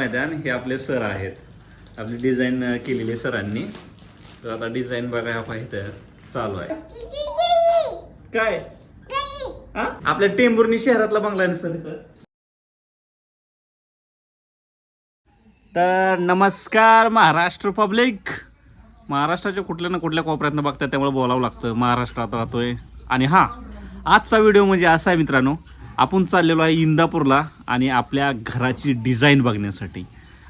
मैदान हे आपले सर आहेत. आपली डिझाईन केलेली सरांनी. तर आता डिझाईन बघा पाहिजे चालू आहे. काय? आपल्या टेंबुर्नी शहरातला बंगला आहे सर तर नमस्कार महाराष्ट्र पब्लिक. महाराष्ट्राच्या कुठल्या ना कुठल्या कोपऱ्यातनं बघतात त्यामुळे बोलावं लागतं. महाराष्ट्रात राहतोय. आणि हा आजचा व्हिडिओ म्हणजे असा आहे मित्रांनो. आपण चाललेलो आहे इंदापूरला आणि आपल्या घराची डिझाईन बघण्यासाठी.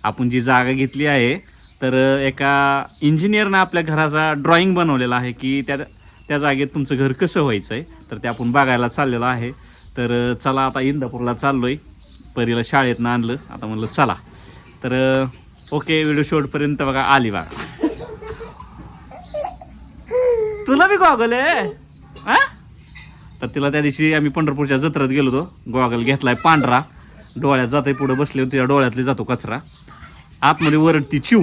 आपण जी जागा घेतली आहे तर एका इंजिनियरनं आपल्या घराचा ड्रॉइंग बनवलेला आहे की त्या त्या जागेत तुमचं घर कसं व्हायचं आहे तर ते आपण बघायला चाललेलो आहे. तर चला आता इंदापूरला चाललो आहे परीला शाळेतनं आणलं. आता म्हणलं चला. तर ओके व्हिडिओ शेवटपर्यंत बघा आली बघा. तुला बी गॉगल आहे? हा? तर तिला त्या दिवशी आम्ही पंढरपूरच्या जत्रेत गेलो होतो. गॉगल घेतलाय पांढरा. डोळ्यात जाते पुढे बसले होते डोळ्यातले जातो कचरा. आतमध्ये वरडती चिव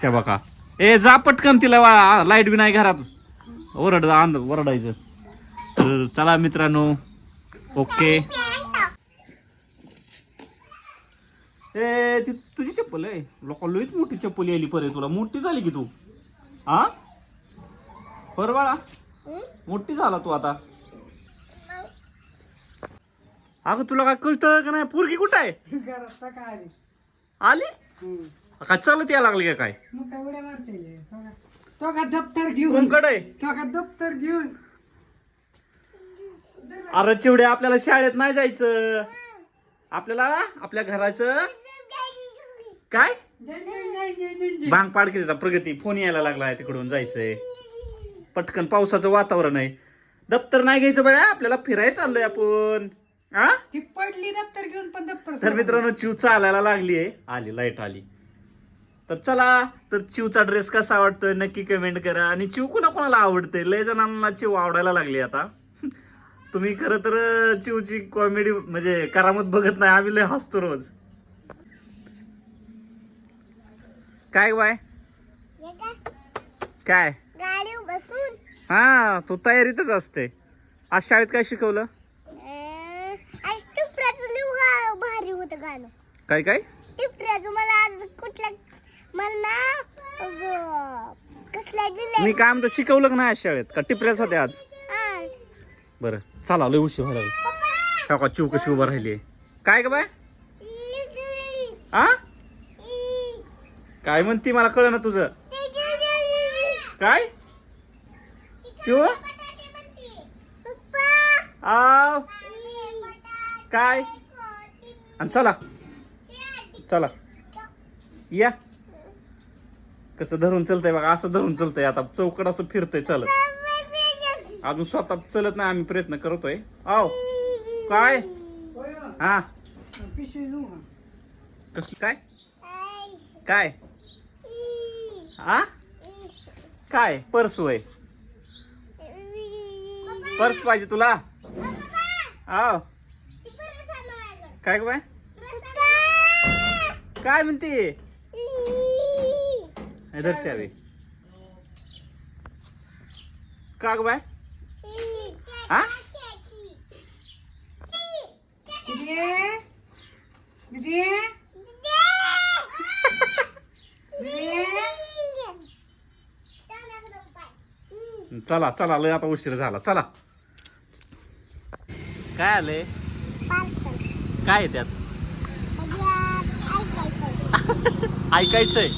त्या बघा. ए जा पटकन तिला वा लाइट बी नाही घरात. ओरड आंद ओरडायचं. तर चला मित्रांनो. ओके. ए ती तुझी चप्पल आहे. लोक लईच मोठी चप्पल यायली परे तुला. मोठी झाली की तू? हा पर बाळा मोठी झाला तू आता. अगं तुला काय कळतं का नाही? पोरगी कुठं आहे? घरात आली. आली? काय चालत यायला लागली का काय? मग काय उड्या मारते तो का दप्तर घेऊन कोणकडे आहे. तो का दप्तर घेऊन अरे चिवडे आपल्याला शाळेत नाही जायचं. आपल्याला आपल्या घराचं काय? भांग पाडकीचा प्रगती. फोन यायला लागलाय तिकडून जायचंय. पटकन पावसाचं वातावरण आहे. दप्तर नाही घ्यायचं बघा आपल्याला फिरायला चाललोय आपण. हा? ती पडली दप्तर घेऊन पण दप्तर तर मित्रांनो चिव चालायला लागली आहे. आली लाइट आली. तर चला तर चिवचा ड्रेस कसा आवडतोय नक्की कमेंट करा. आणि चिव कुणा कोणाला आवडते लय जणांना चिव आवडायला लागली आता. तुम्ही खरं तर चिवची कॉमेडी म्हणजे करामत बघत नाही. आम्ही लय हसतो रोज. काय बाय काय? गाडी बसून हा तू तयारीतच असते. आज शाळेत काय शिकवलं आज टिपऱ्याचं लिव गा भारी होतं गाणं. काय काय? टिपऱ्याचं मला आज कुठल्या मला ना अगं, कसल्या दिले मी काय म्हणतो शिकवलं का नाही आज शाळेत? का टिपऱ्याच होते आज? हा. बरं चला लय उशीर व्हायला लागला. हो का चिव कशी उभं राहिली काय ग बाय? आ? काय म्हणती मला कळ ना तुझं? काय? चिव? आव. काय? आणि चला. चला. या. कसं धरून चलतंय बघा असं धरून चलतंय आता. चौकड असं फिरतंय चलत. अजून स्वतः चलत नाही आम्ही प्रयत्न करतोय. आव काय? हो. पिशवी घेऊ का? कसली काय? काय? हा काय? पर्स वय. पर्स पाहिजे तुला? आव काय बाय? काय म्हणते? हवी का ग बाय? हा? चला चला लय आता उशीर झाला. चला. काय आलंय? काय आहे त्यात? ऐकायचंय.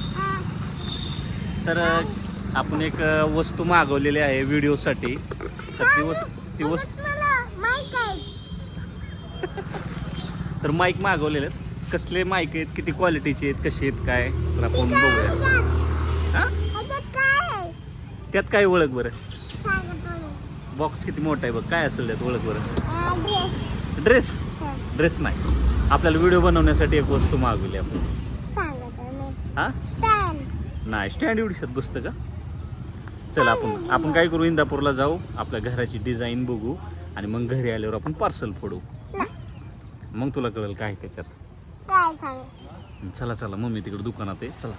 तर आपण एक वस्तू मागवलेली आहे व्हिडिओसाठी. तर ती वस्तू ती वस्तू तर माईक मागवलेले आहेत. कसले माईक आहेत? किती क्वालिटीचे आहेत? कसे आहेत? काय? तर आपण बघूया. हा? त्यात काय ओळख बरं? बॉक्स किती मोठा आहे बघ. काय असेल त्यात ओळख बरं? ड्रेस ड्रेस नाही. आपल्याला व्हिडिओ बनवण्यासाठी एक वस्तू मागवली आपण. हा? नाही स्टँड एवढीशात बसतं का? चला आपण आपण काय करू इंदापूरला जाऊ आपल्या घराची डिझाईन बघू आणि मग घरी आल्यावर आपण पार्सल फोडू. मग तुला कळेल काय त्याच्यात. चला चला मम्मी तिकडे दुकानात आहे. चला.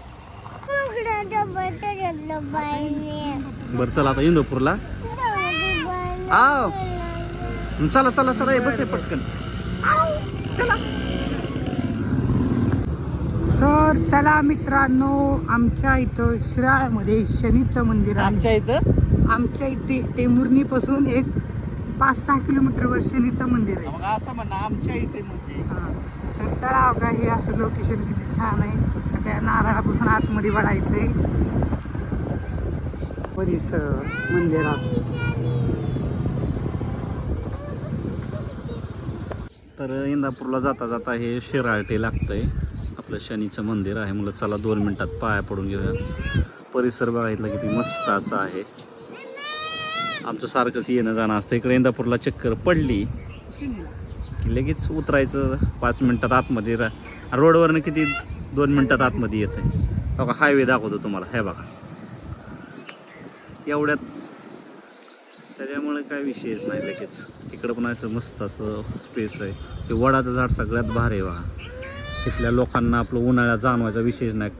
बरं चला आता इंदापूरला. चला चला चला ये बस आहे पटकन. चला तर चला मित्रांनो आमच्या इथं शिराळमध्ये शनीचं मंदिर आहे. आमच्या इथं? आमच्या इथे टेमुर्नी पासून एक पाच सहा किलोमीटरवर शनीचं मंदिर आहे. असं म्हणा आमच्या इथे म्हणजे. हा. तर चला बघा हे असं लोकेशन किती छान आहे. त्या नारळापासून आतमध्ये वळायचंय. परिसर मंदिरात. तर इंदापूरला जाता जाता हे शिराळटे लागतंय. आपलं शनीचं मंदिर आहे. मुलं चला दोन मिनटात पाया पडून घेऊया. परिसर बघायला किती मस्त असा आहे. आमचं सारखंच येणं जाणं असतं. इकडे इंदापूरला चक्कर पडली की लगेच उतरायचं. पाच मिनटात आतमध्ये रा रोडवरनं किती? दोन मिनटात आतमध्ये येतं बघा हायवे दाखवतो तुम्हाला. हे बघा. एवढ्यात त्याच्यामुळे काय विषयच नाही लगेच. तिकडं पण असं मस्त असं स्पेस आहे. ते वडाचं झाड सगळ्यात भारी आहे बघा. तिथल्या लोकांना आपलं उन्हाळ्यात जाणवायचा विषयच नाही.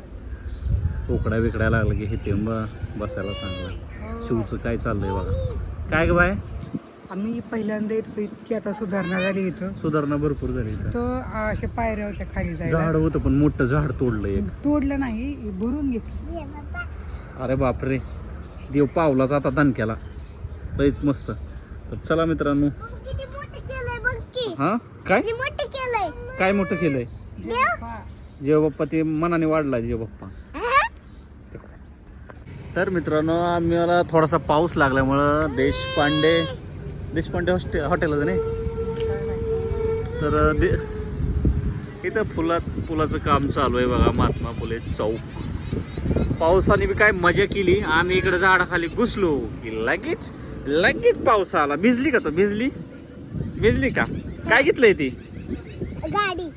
उकड्या बिकड्या लागलं की हे ब बसायला चांगलं. शिवचं काय चाललंय बघा. काय ग बाय? आम्ही पहिल्यांदा येतो इतकी आता सुधारणा झाली इथं. सुधारणा भरपूर झाली इथं. तो असे पायऱ्या होत्या खाली झाड होतं पण मोठं झाड तोडलं एक. तोडलं नाही भरून घेतलं. अरे बापरे. देव पावलाच आता दणक्याला. लईच मस्त. तर चला मित्रांनो. हा? काय? मोठं काय मोठं केलंय? जेव बाप्पा ते मनाने वाढला जेव बाप्पा तर मित्रांनो आम्ही मला थोडासा पाऊस लागल्यामुळं देशपांडे देशपांडे हॉस्टे हॉटेलच नाही? तर दे इथं फुलात फुलाचं काम चालू आहे बघा महात्मा फुले चौक. पावसाने बी काय मजा केली आम्ही इकडे झाडाखाली घुसलो की लगेच लगेच पाऊस आला. भिजली का तो? भिजली? भिजली का? काय घेतलंय ती? गाडी.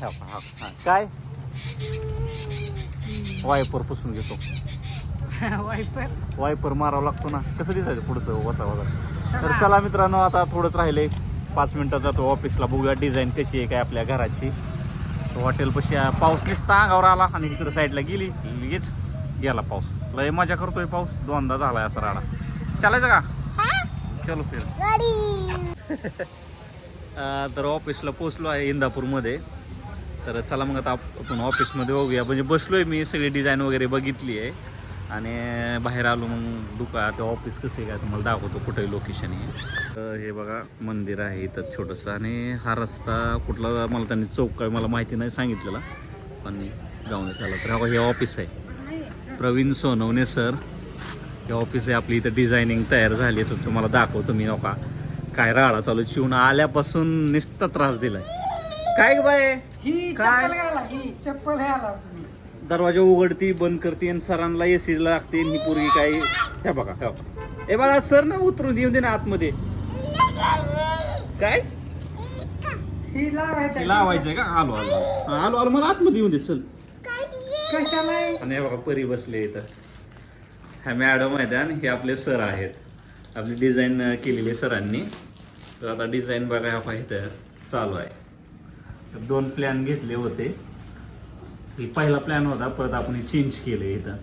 हा, हा, हा. काय? वायपर पुसून घेतो. वायपर? वायपर मारावा लागतो ना. कसं दिसायचं पुढचं वसा वसा? तर चला मित्रांनो आता थोडंच राहिले पाच मिनिटात जातो ऑफिसला बघूया. डिझाईन कशी आहे काय आपल्या घराची. हॉटेल पशी पाऊस नुसता अंगावर आला आणि इकडे साईडला गेली. लगेच गेला पाऊस. लय मजा करतोय पाऊस. दोनदा झालाय असा राडा. चालायचं का? चलो फिर. तर ऑफिसला पोचलो आहे इंदापूरमध्ये. तर चला मग आता आप- आपण ऑफिसमध्ये बघूया म्हणजे बसलोय मी सगळी डिझाईन वगैरे बघितली आहे. आणि बाहेर आलो मग दुका ते ऑफिस कसं आहे काय तुम्हाला दाखवतो कुठे लोकेशन आहे. तर हे बघा मंदिर आहे इथं छोटंसं. आणि हा रस्ता कुठला मला त्यांनी चौक काय मला माहिती नाही सांगितलेला. पण जाऊन त्याला तर हा हे ऑफिस आहे. प्रवीण सोनवणे सर हे ऑफिस आहे आपली इथं डिझायनिंग तयार झाली तर तुम्हाला दाखवतो मी नका. काय राळा चालू शिवून आल्यापासून निस्ता त्रास दिलाय. काय बाय ही काय? चप्पल घाला ही चप्पल घाला तुम्ही दरवाजा उघडती बंद करते आणि सरांना एसी लागते आणि ही पोरगी काय हे बघा हे बघा. ए बाळा सर ना उतरून येऊ दे ना आतमध्ये. काय? ही लावायचं लावायचंय का? आलो आलो. हा, आलो आलो. मला आतमध्ये येऊन दे चल. कशाला? आहे? आणि हे बघा परी बसले इथं. ह्या मॅडम आहेत आणि हे आपले सर आहेत. आपली डिझाईन केलेली सरांनी. तर आता डिझाईन बघा ह्या इथं चालू आहे. दोन प्लॅन घेतले होते. ही पहिला प्लॅन होता परत आपण चेंज केले इथं.